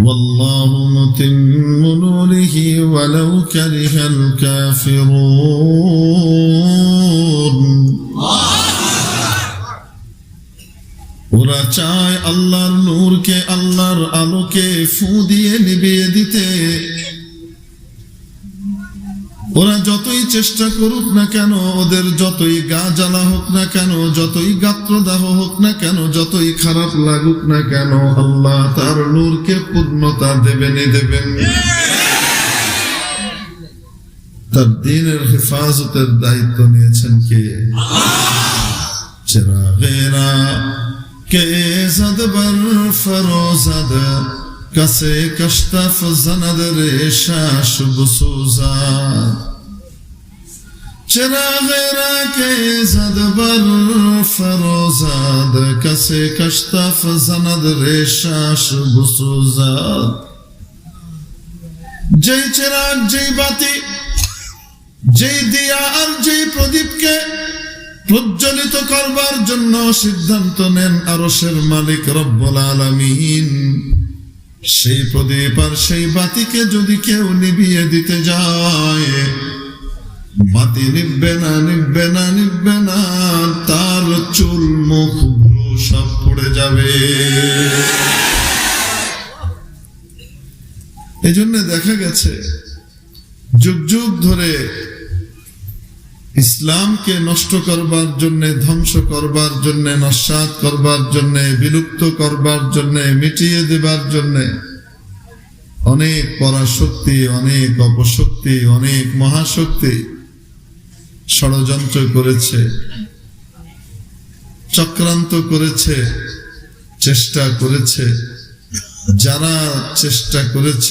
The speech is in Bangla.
والله متم نوره ولو كره الكافرون ওরা চায় আল্লাহর নূরকে আল্লাহর আলোকে ফু দিয়ে নিভিয়ে দিতে ওরা যতই চেষ্টা করুক না কেন, ওদের যতই গা জ্বালা হোক না কেন, যতই গাত্রদাহ হোক না কেন, যতই খারাপ লাগুক না কেন, আল্লাহ তার নূরকে পূর্ণতা দেবেনি দেবেন। তার দিনের হেফাজতের দায়িত্ব নিয়েছেন কে? কাছে কষ্টাফ জানাদ রেশা শুভ সুজা। چراغ را که زد بر فروزد کسی کشتف زند ریشش بسوزد যেই চেরাগ যেই বাতি যেই দিয়া আর যেই প্রদীপকে প্রজ্বলিত করবার জন্য সিদ্ধান্ত নেন আরশের মালিক রব্বুল আলামিন সেই প্রদীপ আর সেই বাতিকে যদি কেউ নিভিয়ে দিতে যায় বাতি নিববে না নিববে না নিববে না তার চুল মুখ সব পড়ে যাবে। এই জন্য দেখা গেছে, যুগ যুগ ধরে ইসলামকে নষ্ট করবার জন্য, ধ্বংস করবার জন্য, নস্বাত করবার জন্য, বিলুপ্ত করবার জন্য, মিটিয়ে দেবার জন্য অনেক পরাশক্তি, অনেক অপশক্তি, অনেক মহাশক্তি ষড়যন্ত্র করেছে চক্রান্ত করেছে চেষ্টা করেছে যারা চেষ্টা করেছে।